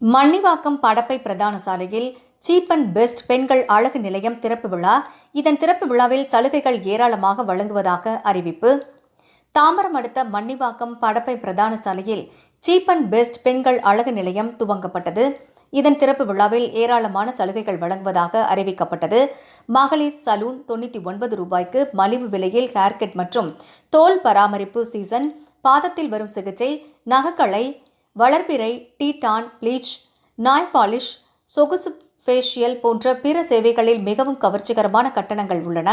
மன்னிவாக்கம் படப்பை பிரதான சாலையில் cheap and best பெண்கள் அழகு நிலையம் திறப்பு விழா. இதன் திறப்பு விழாவில் சலுகைகள் ஏராளமாக வழங்குவதாக அறிவிப்பு. தாம்பரம் அடுத்த மன்னிவாக்கம் படப்பை பிரதான சாலையில் சீப் அண்ட் பெஸ்ட் பெண்கள் அழகு நிலையம் துவங்கப்பட்டது. இதன் திறப்பு விழாவில் ஏராளமான சலுகைகள் வழங்குவதாக அறிவிக்கப்பட்டது. மகளிர் சலூன் தொண்ணூற்றி ஒன்பது ரூபாய்க்கு மலிவு விலையில் ஹேர்கட் மற்றும் தோல் பராமரிப்பு சீசன். பாதத்தில் வரும் சிகிச்சை நகக்கலை வளர்பிறை டீடான் ப்ளீச் நாய் பாலிஷ் சொகுசு ஃபேஷியல் போன்ற பிற சேவைகளில் மிகவும் கவர்ச்சிகரமான கட்டணங்கள் உள்ளன.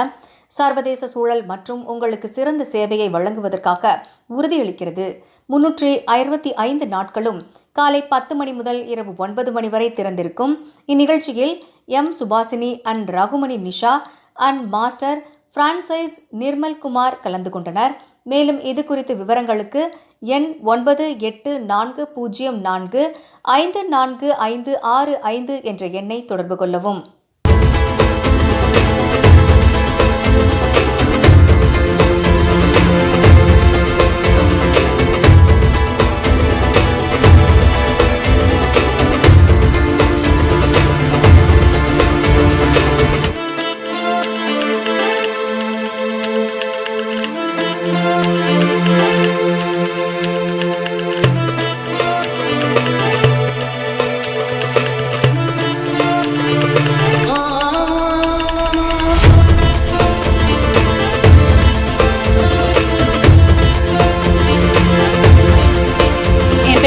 சர்வதேச சூழல் மற்றும் உங்களுக்கு சிறந்த சேவையை வழங்குவதற்காக உறுதியளிக்கிறது. முன்னூற்றி அறுபத்தி ஐந்து நாட்களும் காலை பத்து மணி முதல் இரவு ஒன்பது மணி வரை திறந்திருக்கும். இந்நிகழ்ச்சியில் M. Subhashini and Raghumani Nisha and master franchise Nirmal Kumar கலந்து கொண்டனர். மேலும் இது குறித்த விவரங்களுக்கு எண் ஒன்பது எட்டு நான்கு பூஜ்ஜியம் நான்கு ஐந்து நான்கு ஐந்து ஆறு ஐந்து என்ற எண்ணை தொடர்பு கொள்ளவும்.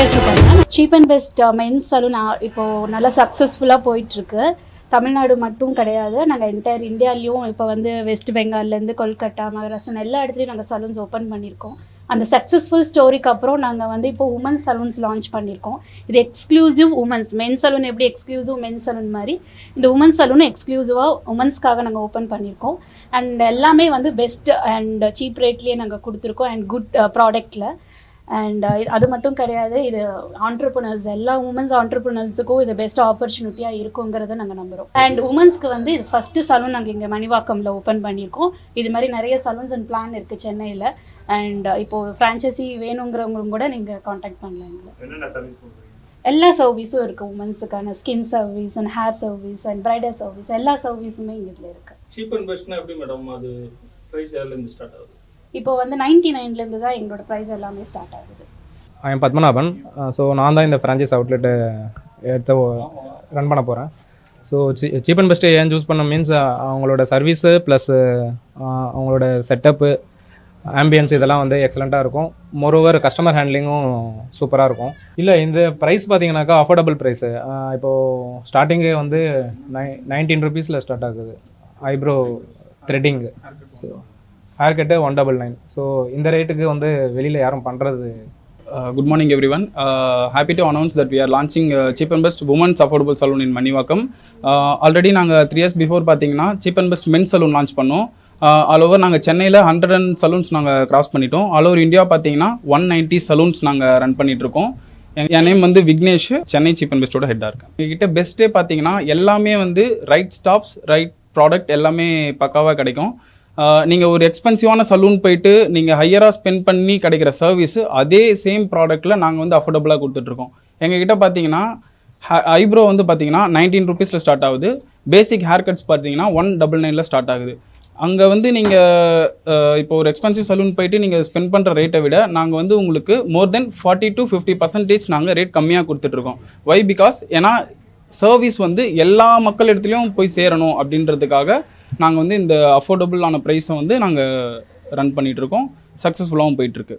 என் cheap and best men's salon இப்போது நல்லா சக்ஸஸ்ஃபுல்லாக போயிட்டுருக்கு. தமிழ்நாடு மட்டும் கிடையாது. நாங்கள் என்டையர் இந்தியாலேயும் இப்போ வந்து வெஸ்ட் பெங்கால்லேருந்து கொல்கட்டா மகாராஷ்டிரா எல்லா இடத்துலையும் நாங்கள் சலூன்ஸ் ஓப்பன் பண்ணியிருக்கோம். அந்த சக்ஸஸ்ஃபுல் ஸ்டோரிக்கு அப்புறம் நாங்கள் வந்து இப்போ உமன்ஸ் சலூன்ஸ் லான்ச் பண்ணியிருக்கோம். இது எக்ஸ்க்ளூசிவ் உமன்ஸ் மென் சலூன் எப்படி எக்ஸ்க்ளூசிவ் மென் சலூன் மாதிரி இந்த உமன்ஸ் சலூன் எக்ஸ்க்ளூசிவாக உமன்ஸ்க்காக நாங்கள் ஓப்பன் பண்ணியிருக்கோம். அண்ட் எல்லாமே வந்து பெஸ்ட் அண்ட் சீப் ரேட்லேயே நாங்கள் கொடுத்துருக்கோம். அண்ட் குட் ப்ராடக்ட்டில் uh, அண்ட் அது மட்டும் கிடையாது. இது ஆண்டர்பனர்ஸ் எல்லா உமன்ஸ் ஆண்டர்பனர்ஸுக்கும் இது பெஸ்ட் ஆப்பர்ச்சுனிட்டியாக இருக்குங்கிறத நாங்கள் நம்புகிறோம் அண்ட் உமன்ஸ்க்கு வந்து இது ஃபஸ்ட்டு சலூன் நாங்கள் இங்கே மணிவாக்கமில் ஓப்பன் பண்ணியிருக்கோம். இது மாதிரி நிறைய சலூன்ஸ் அண்ட் பிளான் இருக்குது சென்னையில். அண்ட் இப்போது ஃப்ரான்ச்சைசி வேணுங்கிறவங்களும் கூட நீங்கள் காண்டாக்ட் பண்ணலாம் எல்லா சர்வீஸும் இருக்குது உமன்ஸுக்கான skin service and hair service and bridal service எல்லா சர்வீஸுமே இங்கே இதில் இருக்குது சீப் அண்ட் பெஸ்ட்னா எப்படி மேடம் அது ப்ரைஸ் ஸ்டார்ட் ஆகுது? இப்போ வந்து நைன்டி நைன்லேருந்து தான் எங்களோட ப்ரைஸ் எல்லாமே ஸ்டார்ட் ஆகுது. ஐம் பத்மநாபன் ஸோ நான் தான் இந்த ஃப்ரான்ச்சைஸ் அவுட்லெட்டு எடுத்து ரன் பண்ண போகிறேன் ஸோ சீப் அண்ட் பெஸ்ட்டு ஏன் சூஸ் பண்ண மீன்ஸ் அவங்களோட சர்வீஸு ப்ளஸ் uh, அவங்களோட செட்டப்பு ஆம்பியன்ஸ் இதெல்லாம் வந்து எக்ஸலண்ட்டாக இருக்கும். மோரோவர் கஸ்டமர் ஹேண்ட்லிங்கும் சூப்பராக இருக்கும். இல்லை இந்த ப்ரைஸ் பார்த்தீங்கன்னாக்கா அஃபோர்டபுள் ப்ரைஸு uh, இப்போது ஸ்டார்டிங்கே வந்து நை நைன்டீன் ருபீஸில் ஸ்டார்ட் ஆகுது. Eyebrow threading so hair cut one double nine so இந்த ரேட்டுக்கு வந்து வெளியில் யாரும் பண்ணுறது good morning everyone happy to announce that we are launching cheap and best women's affordable salon in Manivakkam already நாங்கள் த்ரீ இயர்ஸ் பிஃபோர் பார்த்தீங்கன்னா cheap and best men salon launch பண்ணோம். All over நாங்கள் சென்னையில் ஹண்ட்ரட் அண்ட் சலூன்ஸ் நாங்கள் cross பண்ணிட்டோம். All over India பார்த்தீங்கன்னா one ninety salons நாங்கள் run பண்ணிகிட்ருக்கோம் என் நேம் வந்து விக்னேஷ். சென்னை சீப் அண்ட் பெஸ்ட்டோட ஹெட்டாக இருக்கேன். எங்ககிட்ட பெஸ்ட்டே பார்த்தீங்கன்னா எல்லாமே வந்து ரைட் ஸ்டாப்ஸ் ரைட் ப்ராடக்ட் எல்லாமே பக்காவாக கிடைக்கும். நீங்கள் ஒரு எக்ஸ்பென்சிவான சலூன் போயிட்டு நீங்கள் ஹையராக ஸ்பெண்ட் பண்ணி கிடைக்கிற சர்வீஸ் அதே சேம் ப்ராடக்ட்டில் நாங்கள் வந்து அஃபோர்டபுளாக கொடுத்துட்ருக்கோம். எங்ககிட்ட பார்த்தீங்கன்னா ஐப்ரோ வந்து பார்த்தீங்கன்னா நைன்டீன் ருபீஸில் ஸ்டார்ட் ஆகுது. பேசிக் ஹேர் கட்ஸ் பார்த்தீங்கன்னா ஒன் டபுள் நைனில் ஸ்டார்ட் ஆகுது. அங்கே வந்து நீங்கள் இப்போ ஒரு எக்ஸ்பென்சிவ் சலூன் போயிட்டு நீங்கள் ஸ்பெண்ட் பண்ணுற ரேட்டை விட நாங்கள் வந்து உங்களுக்கு more than forty to fifty percentage நாங்கள் ரேட் கம்மியாக கொடுத்துட்ருக்கோம். வை பிகாஸ் ஏன்னா சர்வீஸ் வந்து எல்லா மக்கள் இடத்துலையும் போய் சேரணும் அப்படின்றதுக்காக நாங்கள் வந்து இந்த அஃபோர்டபுளான ப்ரைஸை வந்து நாங்கள் ரன் பண்ணிகிட்ருக்கோம் சக்ஸஸ்ஃபுல்லாகவும் போயிட்டுருக்கு